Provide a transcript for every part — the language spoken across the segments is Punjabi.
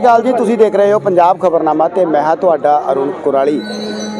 ਸ਼੍ਰੀ ਅਕਾਲ ਜੀ, ਤੁਸੀਂ ਦੇਖ ਰਹੇ ਹੋ ਪੰਜਾਬ ਖਬਰਨਾਮਾ ਤੇ ਮੈਂ ਹਾਂ ਤੁਹਾਡਾ ਅਰੁਣ ਕੁਰਾਲੀ।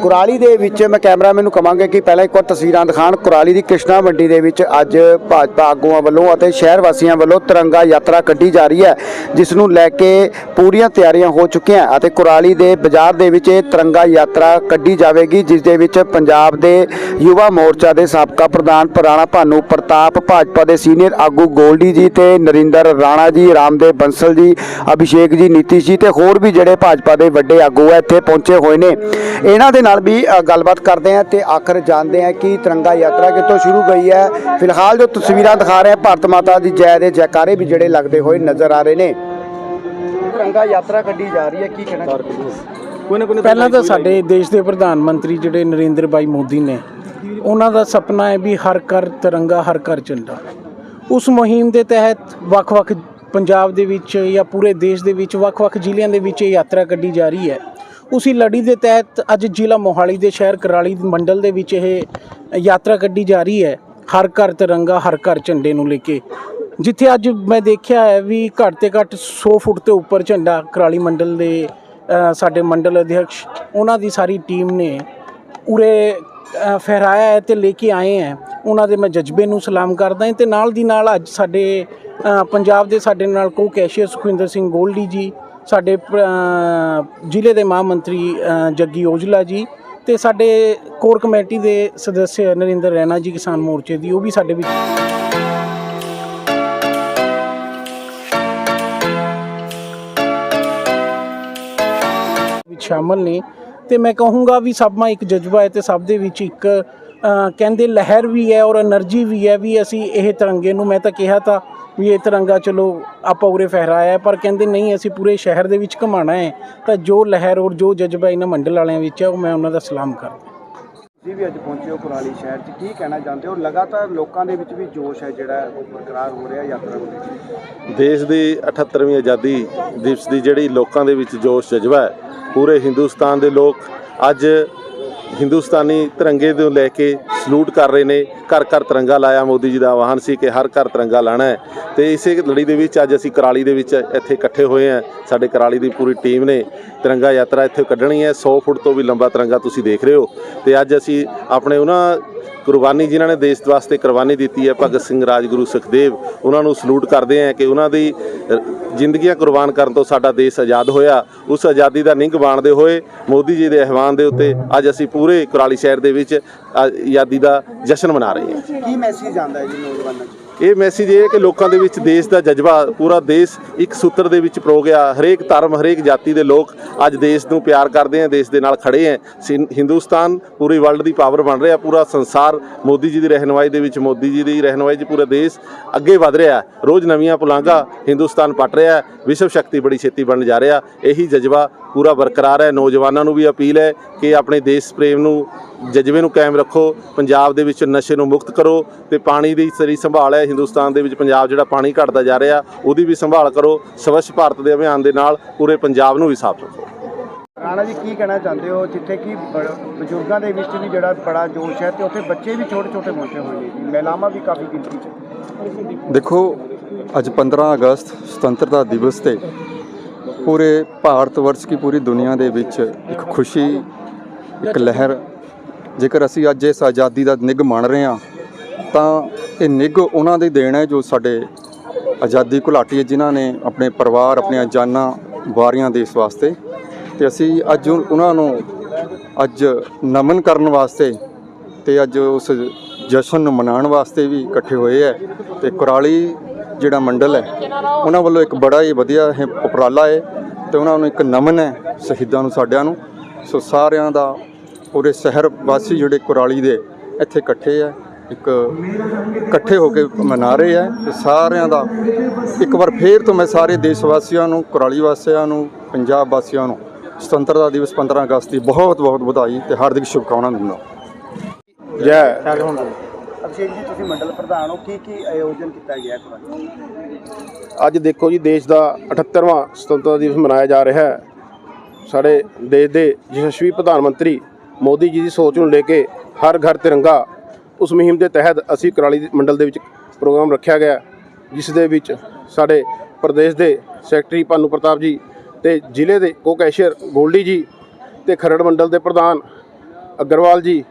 ਕੁਰਾਲੀ ਦੇ ਵਿੱਚ ਮੈਂ ਕੈਮਰਾਮੈਨ ਨੂੰ ਕਹਾਂਗਾ ਕਿ ਪਹਿਲਾਂ ਇੱਕ ਵਾਰ ਤਸਵੀਰਾਂ ਦਿਖਾਣ ਕੁਰਾਲੀ ਦੀ ਕ੍ਰਿਸ਼ਨਾ ਮੰਡੀ ਦੇ ਵਿੱਚ ਅੱਜ ਭਾਜਪਾ ਆਗੂਆਂ ਵੱਲੋਂ ਅਤੇ ਸ਼ਹਿਰ ਵਾਸੀਆਂ ਵੱਲੋਂ ਤਿਰੰਗਾ ਯਾਤਰਾ ਕੱਢੀ ਜਾ ਰਹੀ ਹੈ, ਜਿਸ ਨੂੰ ਲੈ ਕੇ ਪੂਰੀਆਂ ਤਿਆਰੀਆਂ ਹੋ ਚੁੱਕੀਆਂ ਅਤੇ ਕੁਰਾਲੀ ਦੇ ਬਾਜ਼ਾਰ ਦੇ ਵਿੱਚ ਇਹ ਤਿਰੰਗਾ ਯਾਤਰਾ ਕੱਢੀ ਜਾਵੇਗੀ, ਜਿਸ ਦੇ ਵਿੱਚ ਪੰਜਾਬ ਦੇ ਯੁਵਾ ਮੋਰਚਾ ਦੇ ਸਾਬਕਾ ਪ੍ਰਧਾਨ ਪੁਰਾਣਾ ਭਾਨੂ ਪ੍ਰਤਾਪ, ਭਾਜਪਾ ਦੇ ਸੀਨੀਅਰ ਆਗੂ ਗੋਲਡੀ ਜੀ ਤੇ ਨਰਿੰਦਰ ਰਾਣਾ ਜੀ, ਰਾਮਦੇਵ ਬੰਸਲ ਜੀ, ਅਭਿਸ਼ੇਕ ਜੀ ਨੀਤੀਸ਼ ਜੀ ਤੇ ਹੋਰ ਵੀ ਜਿਹੜੇ ਭਾਜਪਾ ਦੇ ਵੱਡੇ ਆਗੂ ਆ ਇੱਥੇ ਪਹੁੰਚੇ ਹੋਏ ਨੇ। ਇਹਨਾਂ ਦੇ ਨਾਲ ਵੀ ਗੱਲਬਾਤ ਕਰਦੇ ਆ ਤੇ ਆਖਰ ਜਾਣਦੇ ਆ ਕਿ ਤਿਰੰਗਾ ਯਾਤਰਾ ਕਿੱਥੋਂ ਸ਼ੁਰੂ ਗਈ ਹੈ। ਫਿਲਹਾਲ ਜੋ ਤਸਵੀਰਾਂ ਦਿਖਾ ਰਹੇ ਆ ਭਾਰਤ ਮਾਤਾ ਦੀ ਜੈ ਦੇ ਜੈਕਾਰੇ ਵੀ ਜਿਹੜੇ ਲੱਗਦੇ ਹੋਏ ਨਜ਼ਰ ਆ ਰਹੇ ਨੇ। ਤਿਰੰਗਾ ਯਾਤਰਾ ਕੱਢੀ ਜਾ ਰਹੀ ਹੈ ਕੀ ਕਹਿਣਾ ਕੋਈ ਨਾ ਕੋਈ ਪਹਿਲਾਂ ਤਾਂ ਸਾਡੇ ਦੇਸ਼ ਦੇ ਪ੍ਰਧਾਨ ਮੰਤਰੀ ਜਿਹੜੇ ਨਰਿੰਦਰ ਭਾਈ ਮੋਦੀ ਨੇ ਉਹਨਾਂ ਦਾ ਸੁਪਨਾ ਹੈ ਵੀ ਹਰ ਘਰ ਤਿਰੰਗਾ ਹਰ ਘਰ ਝੰਡਾ ਉਸ ਮੁਹਿੰਮ ਦੇ ਤਹਿਤ ਵੱਖ-ਵੱਖ ਪੰਜਾਬ ਦੇ ਵਿੱਚ ਜਾਂ ਪੂਰੇ ਦੇਸ਼ ਦੇ ਵਿੱਚ, ਵੱਖ-ਵੱਖ ਜ਼ਿਲ੍ਹਿਆਂ ਦੇ ਵਿੱਚ ਇਹ ਯਾਤਰਾ ਕੱਢੀ ਜਾ ਰਹੀ ਹੈ। ਉਸੇ ਲੜੀ ਦੇ ਤਹਿਤ ਅੱਜ ਜ਼ਿਲ੍ਹਾ ਮੋਹਾਲੀ ਦੇ ਸ਼ਹਿਰ ਕਰਾਲੀ ਮੰਡਲ ਦੇ ਵਿੱਚ ਇਹ ਯਾਤਰਾ ਕੱਢੀ ਜਾ ਰਹੀ ਹੈ। ਹਰ ਘਰ ਤਿਰੰਗਾ, ਹਰ ਘਰ ਝੰਡੇ ਨੂੰ ਲੈ ਕੇ। ਜਿੱਥੇ ਅੱਜ ਮੈਂ ਦੇਖਿਆ ਹੈ ਵੀ ਘੱਟ ਤੇ ਘੱਟ 100 ਫੁੱਟ ਤੇ ਉੱਪਰ ਝੰਡਾ ਕਰਾਲੀ ਮੰਡਲ ਦੇ ਸਾਡੇ ਮੰਡਲ ਅਧਿਕਸ਼ ਉਹਨਾਂ ਦੀ ਸਾਰੀ ਟੀਮ ਨੇ ਉਰੇ ਫਹਿਰਾਇਆ ਹੈ ਤੇ ਲੈ ਕੇ ਆਏ ਹੈ। ਉਹਨਾਂ ਦੇ ਮੈਂ ਜਜ਼ਬੇ ਨੂੰ ਸਲਾਮ ਕਰਦਾ ਹਾਂ ਤੇ ਨਾਲ ਦੀ ਨਾਲ ਅੱਜ ਸਾਡੇ ਪੰਜਾਬ ਦੇ ਸਾਡੇ ਨਾਲ ਕੋ ਕੈਸ਼ੀਅਰ ਸੁਖਵਿੰਦਰ ਸਿੰਘ ਗੋਲਡੀ ਜੀ, ਸਾਡੇ ਜ਼ਿਲ੍ਹੇ ਦੇ ਮਹਾ ਮੰਤਰੀ ਜੱਗੀ ਔਜਲਾ ਜੀ ਤੇ ਸਾਡੇ ਕੋਰ ਕਮੇਟੀ ਦੇ ਸਦस्य ਨਰਿੰਦਰ ਰੈਣਾ ਜੀ ਕਿਸਾਨ ਮੋਰਚੇ ਦੀ, ਉਹ ਵੀ ਸਾਡੇ ਵਿੱਚ ਵਿੱਚ ਸ਼ਾਮਲ ਨੇ। ਤੇ ਮੈਂ ਕਹੂੰਗਾ ਵੀ ਸਭ ਮਾ ਇੱਕ ਜਜ਼ਬਾ ਹੈ ਤੇ ਸਭ ਦੇ ਵਿੱਚ ਇੱਕ ਕਹਿੰਦੇ ਲਹਿਰ ਵੀ ਹੈ ਔਰ એનર્ਜੀ ਵੀ ਹੈ ਵੀ ਅਸੀਂ ਇਹ ਤਿਰੰਗੇ ਨੂੰ, ਮੈਂ ਤਾਂ ਕਿਹਾ ਤਾਂ ਵੀ ਇਹ ਤਿਰੰਗਾ ਚਲੋ ਆਪਾਂ ਉਰੇ ਫਹਿਰਾਇਆ ਪਰ ਕਹਿੰਦੇ ਨਹੀਂ ਅਸੀਂ ਪੂਰੇ ਸ਼ਹਿਰ ਦੇ ਵਿੱਚ ਘਮਾਣਾ ਹੈ ਤਾਂ ਜੋ ਲਹਿਰ ਔਰ ਜੋ ਜਜ਼ਬਾ ਇਹਨਾਂ ਮੰਡਲ ਵਾਲਿਆਂ ਵਿੱਚ ਹੈ ਉਹ ਮੈਂ ਉਹਨਾਂ ਦਾ ਸਲਾਮ ਕਰਦਾ ਤੁਸੀਂ ਵੀ ਅੱਜ ਪਹੁੰਚੇ ਹੋ ਕੁਰਾਲੀ ਸ਼ਹਿਰ 'ਚ ਕੀ ਕਹਿਣਾ ਚਾਹੁੰਦੇ ਹੋ? ਲਗਾਤਾਰ ਲੋਕਾਂ ਦੇ ਵਿੱਚ ਵੀ ਜੋਸ਼ ਹੈ ਜਿਹੜਾ ਉਹ ਬਰਕਰਾਰ ਹੋ ਰਿਹਾ ਯਾਤਰਾ ਨੂੰ ਲੈ ਦੇਸ਼ ਦੀ 78ਵੀਂ ਆਜ਼ਾਦੀ ਦਿਵਸ ਦੀ ਜਿਹੜੀ ਲੋਕਾਂ ਦੇ ਵਿੱਚ ਜੋਸ਼ ਜਜ਼ਬਾ ਹੈ ਪੂਰੇ ਹਿੰਦੁਸਤਾਨ ਦੇ ਲੋਕ ਅੱਜ ਹਿੰਦੁਸਤਾਨੀ ਤਿਰੰਗੇ ਨੂੰ ਲੈ ਕੇ ਸਲੂਟ ਕਰ ਰਹੇ ਨੇ, ਘਰ ਘਰ ਤਿਰੰਗਾ ਲਾਇਆ ਮੋਦੀ ਜੀ ਦਾ ਆਹਵਾਨ ਸੀ ਕਿ ਹਰ ਘਰ ਤਿਰੰਗਾ ਲਾਣਾ ਹੈ। ਤੇ ਇਸੇ ਲੜੀ ਦੇ ਵਿੱਚ ਅੱਜ ਅਸੀਂ ਕਰਾਲੀ ਦੇ ਵਿੱਚ ਇੱਥੇ ਇਕੱਠੇ ਹੋਏ ਹਾਂ। ਸਾਡੇ ਕਰਾਲੀ ਦੀ ਪੂਰੀ ਟੀਮ ਨੇ ਤਿਰੰਗਾ ਯਾਤਰਾ ਇੱਥੇ ਕੱਢਣੀ ਹੈ। 100 ਫੁੱਟ ਤੋਂ ਵੀ ਲੰਬਾ ਤਿਰੰਗਾ ਤੁਸੀਂ ਦੇਖ ਰਹੇ ਹੋ। ਤੇ ਅੱਜ ਅਸੀਂ ਆਪਣੇ ਉਹਨਾਂ ਕੁਰਬਾਨੀ ਜਿਨ੍ਹਾਂ ਨੇ ਦੇਸ਼ ਵਾਸਤੇ ਕੁਰਬਾਨੀ ਦਿੱਤੀ ਹੈ, ਭਗਤ ਸਿੰਘ, ਰਾਜਗੁਰੂ, ਸੁਖਦੇਵ, ਉਹਨਾਂ ਨੂੰ ਸਲੂਟ ਕਰਦੇ ਹਾਂ ਕਿ ਉਹਨਾਂ ਦੀ ਜ਼ਿੰਦਗੀਆਂ ਕੁਰਬਾਨ ਕਰਨ ਤੋਂ ਸਾਡਾ ਦੇਸ਼ ਆਜ਼ਾਦ ਹੋਇਆ। ਉਸ ਆਜ਼ਾਦੀ ਦਾ ਨਿੰਗ ਬਾਣਦੇ ਹੋਏ ਮੋਦੀ ਜੀ ਦੇ ਆਹਵਾਨ ਦੇ ਉੱਤੇ ਅੱਜ ਅਸੀਂ ਪੂਰੇ ਕੁਰਾਲੀ ਸ਼ਹਿਰ ਦੇ ਵਿੱਚ ਆਜ਼ਾਦੀ ਦਾ ਜਸ਼ਨ ਮਨਾ ਰਹੇ ਹਾਂ। ਕੀ ਮੈਸੇਜ ਆਂਦਾ ਹੈ ਜੀ ਨੌਜਵਾਨਾਂ 'ਚ? ਇਹ ਮੈਸੇਜ ਇਹ ਹੈ ਕਿ ਲੋਕਾਂ ਦੇ ਵਿੱਚ ਦੇਸ਼ ਦਾ ਜਜ਼ਬਾ, ਪੂਰਾ ਦੇਸ਼ ਇੱਕ ਸੂਤਰ ਦੇ ਵਿੱਚ ਪਰੋ ਗਿਆ ਹਰੇਕ ਧਰਮ, ਹਰੇਕ ਜਾਤੀ ਦੇ ਲੋਕ ਅੱਜ ਦੇਸ਼ ਨੂੰ ਪਿਆਰ ਕਰਦੇ ਆ, ਦੇਸ਼ ਦੇ ਨਾਲ ਖੜੇ ਆ। ਸਿੰ- ਹਿੰਦੁਸਤਾਨ ਪੂਰੀ ਵਰਲਡ ਦੀ ਪਾਵਰ ਬਣ ਰਿਹਾ, ਪੂਰਾ ਸੰਸਾਰ ਮੋਦੀ ਜੀ ਦੀ ਰਹਿਨੁਮਾਈ ਦੇ ਵਿੱਚ, ਮੋਦੀ ਜੀ ਦੀ ਰਹਿਨੁਮਾਈ 'ਚ ਪੂਰਾ ਦੇਸ਼ ਅੱਗੇ ਵਧ ਰਿਹਾ। ਰੋਜ਼ ਨਵੀਆਂ ਪੁਲਾਂਘਾਂ ਹਿੰਦੁਸਤਾਨ ਪਟ ਰਿਹਾ, ਵਿਸ਼ਵ ਸ਼ਕਤੀ ਬੜੀ ਛੇਤੀ ਬਣ ਜਾ ਰਿਹਾ। ਇਹੀ ਜਜ਼ਬਾ ਪੂਰਾ ਬਰਕਰਾਰ ਹੈ। ਨੌਜਵਾਨਾਂ ਨੂੰ ਵੀ ਅਪੀਲ ਹੈ ਕਿ ਆਪਣੇ ਦੇਸ਼ ਪ੍ਰੇਮ ਨੂੰ ਜਜ਼ਬੇ ਨੂੰ ਕਾਇਮ ਰੱਖੋ ਪੰਜਾਬ ਦੇ ਵਿੱਚ ਨਸ਼ੇ ਨੂੰ ਮੁਕਤ ਕਰੋ ਤੇ ਪਾਣੀ ਦੀ ਸਰੀ ਸੰਭਾਲ ਹੈ। ਹਿੰਦੁਸਤਾਨ ਦੇ ਵਿੱਚ ਪੰਜਾਬ ਜਿਹੜਾ ਪਾਣੀ ਘਟਦਾ ਜਾ ਰਿਹਾ ਉਹਦੀ ਵੀ ਸੰਭਾਲ ਕਰੋ। ਸਵੱਛ ਭਾਰਤ ਦੇ ਅਭਿਆਨ ਦੇ ਨਾਲ ਪੂਰੇ ਪੰਜਾਬ ਨੂੰ ਵੀ ਸਾਫ਼ ਰੱਖੋ। ਰਾਣਾ ਜੀ ਕੀ ਕਹਿਣਾ ਚਾਹੁੰਦੇ ਹੋ? ਜਿੱਥੇ ਕਿ ਬਜ਼ੁਰਗਾਂ ਦੇ ਵਿੱਚ ਵੀ ਜਿਹੜਾ ਬੜਾ ਜੋਸ਼ ਹੈ ਤੇ ਉੱਥੇ ਬੱਚੇ ਵੀ ਛੋਟੇ ਛੋਟੇ ਪਹੁੰਚੇ ਹੋਏ ਨੇ ਜੀ। ਮਹਿਲਾਵਾਂ ਵੀ ਕਾਫੀ ਗਿਣਤੀ 'ਚ। ਦੇਖੋ ਅੱਜ 15 ਅਗਸਤ ਸੁਤੰਤਰਤਾ ਦਿਵਸ ਤੇ ਪੂਰੇ ਭਾਰਤ ਵਰਸ਼ ਕੀ ਪੂਰੀ ਦੁਨੀਆ ਦੇ ਵਿੱਚ ਇੱਕ ਖੁਸ਼ੀ, ਇੱਕ ਲਹਿਰ। ਜੇਕਰ ਅਸੀਂ ਅੱਜ ਇਸ ਆਜ਼ਾਦੀ ਦਾ ਨਿੱਘ ਮੰਨ ਰਹੇ ਹਾਂ, ਤਾਂ ਇਹ ਨਿੱਘ ਉਹਨਾਂ ਦੀ ਦੇਣ ਹੈ ਜੋ ਸਾਡੇ ਆਜ਼ਾਦੀ ਘੁਲਾਟੀਏ ਜਿਨ੍ਹਾਂ ਨੇ ਆਪਣੇ ਪਰਿਵਾਰ, ਆਪਣੀਆਂ ਜਾਨਾਂ ਵਾਰੀਆਂ ਦੇਸ਼ ਵਾਸਤੇ। ਤੇ ਅਸੀਂ ਅੱਜ ਉਹਨਾਂ ਨੂੰ ਅੱਜ ਨਮਨ ਕਰਨ ਵਾਸਤੇ ਤੇ ਅੱਜ ਉਸ ਜਸ਼ਨ ਨੂੰ ਮਨਾਉਣ ਵਾਸਤੇ ਵੀ ਇਕੱਠੇ ਹੋਏ ਹੈ। ਤੇ ਕੁਰਾਲੀ ਜਿਹੜਾ ਮੰਡਲ ਹੈ, ਉਹਨਾਂ ਵੱਲੋਂ ਇੱਕ ਬੜਾ ਹੀ ਵਧੀਆ ਇਹ ਉਪਰਾਲਾ ਹੈ। ਤੇ ਉਹਨਾਂ ਨੂੰ ਇੱਕ ਨਮਨ ਹੈ ਸ਼ਹੀਦਾਂ ਨੂੰ ਸਾਡਿਆਂ ਨੂੰ। ਸੋ ਸਾਰਿਆਂ ਦਾ ਪੂਰੇ ਸ਼ਹਿਰ ਵਾਸੀ ਜਿਹੜੇ ਕੁਰਾਲੀ ਦੇ ਇੱਥੇ ਇਕੱਠੇ ਹੈ ਇੱਕ ਇਕੱਠੇ ਹੋ ਕੇ ਮਨਾ ਰਹੇ ਹੈ ਤੇ ਸਾਰਿਆਂ ਦਾ ਇੱਕ ਵਾਰ ਫੇਰ ਤੋਂ ਮੈਂ ਸਾਰੇ ਦੇਸ਼ ਵਾਸੀਆਂ ਨੂੰ ਕੁਰਾਲੀ ਵਾਸੀਆਂ ਨੂੰ ਪੰਜਾਬ ਵਾਸੀਆਂ ਨੂੰ ਸੁਤੰਤਰਤਾ ਦਿਵਸ 15 ਅਗਸਤ ਦੀ ਬਹੁਤ ਬਹੁਤ ਵਧਾਈ ਤੇ ਹਾਰਦਿਕ ਸ਼ੁਭਕਾਮਨਾਵਾਂ ਦਿੰਦਾ ਜੈ। ਅਭਿਸ਼ੇਕ ਜੀ, ਤੁਸੀਂ ਮੰਡਲ ਪ੍ਰਧਾਨ ਹੋ, ਕੀ ਕੀ ਆਯੋਜਨ ਕੀਤਾ ਗਿਆ ਕੁਰਾਲੀ ਅੱਜ ਦੇਖੋ ਜੀ, ਦੇਸ਼ ਦਾ 78ਵਾਂ ਸੁਤੰਤਰਤਾ ਦਿਵਸ ਮਨਾਇਆ ਜਾ ਰਿਹਾ ਹੈ। ਸਾਡੇ ਦੇਸ਼ ਦੇ ਯਸ਼ਸਵੀ ਪ੍ਰਧਾਨ ਮੰਤਰੀ ਮੋਦੀ ਜੀ ਦੀ ਸੋਚ ਨੂੰ ਲੈ ਕੇ ਹਰ ਘਰ ਤਿਰੰਗਾ ਉਸ ਮੁਹਿੰਮ ਦੇ ਤਹਿਤ ਅਸੀਂ ਕਰਾਲੀ ਮੰਡਲ ਦੇ ਵਿੱਚ ਪ੍ਰੋਗਰਾਮ ਰੱਖਿਆ ਗਿਆ ਜਿਸ ਦੇ ਵਿੱਚ ਸਾਡੇ ਪ੍ਰਦੇਸ਼ ਦੇ ਸੈਕਟਰੀ ਭਾਨੂ ਪ੍ਰਤਾਪ ਜੀ ਤੇ ਜ਼ਿਲ੍ਹੇ ਦੇ ਕੋ ਕੈਸ਼ੀਅਰ ਗੋਲਡੀ ਜੀ ਤੇ ਖਰੜ ਮੰਡਲ ਦੇ ਪ੍ਰਧਾਨ ਅਗਰਵਾਲ ਜੀ,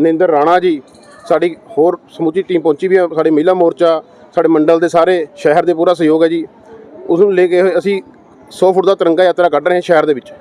ਨਿੰਦਰ ਰਾਣਾ ਜੀ ਸਾਡੀ ਹੋਰ ਸਮੁੱਚੀ ਟੀਮ ਪਹੁੰਚੀ ਵੀ ਹੈ, ਸਾਡੇ ਮਹਿਲਾ ਮੋਰਚਾ, ਸਾਡੇ ਮੰਡਲ ਦੇ ਸਾਰੇ ਸ਼ਹਿਰ ਦੇ ਪੂਰਾ ਸਹਿਯੋਗ ਹੈ ਜੀ। ਉਸ ਨੂੰ ਲੈ ਕੇ ਅਸੀਂ 100 ਫੁੱਟ ਦਾ ਤਿਰੰਗਾ ਯਾਤਰਾ ਕੱਢ ਰਹੇ ਹਾਂ ਸ਼ਹਿਰ ਦੇ ਵਿੱਚ।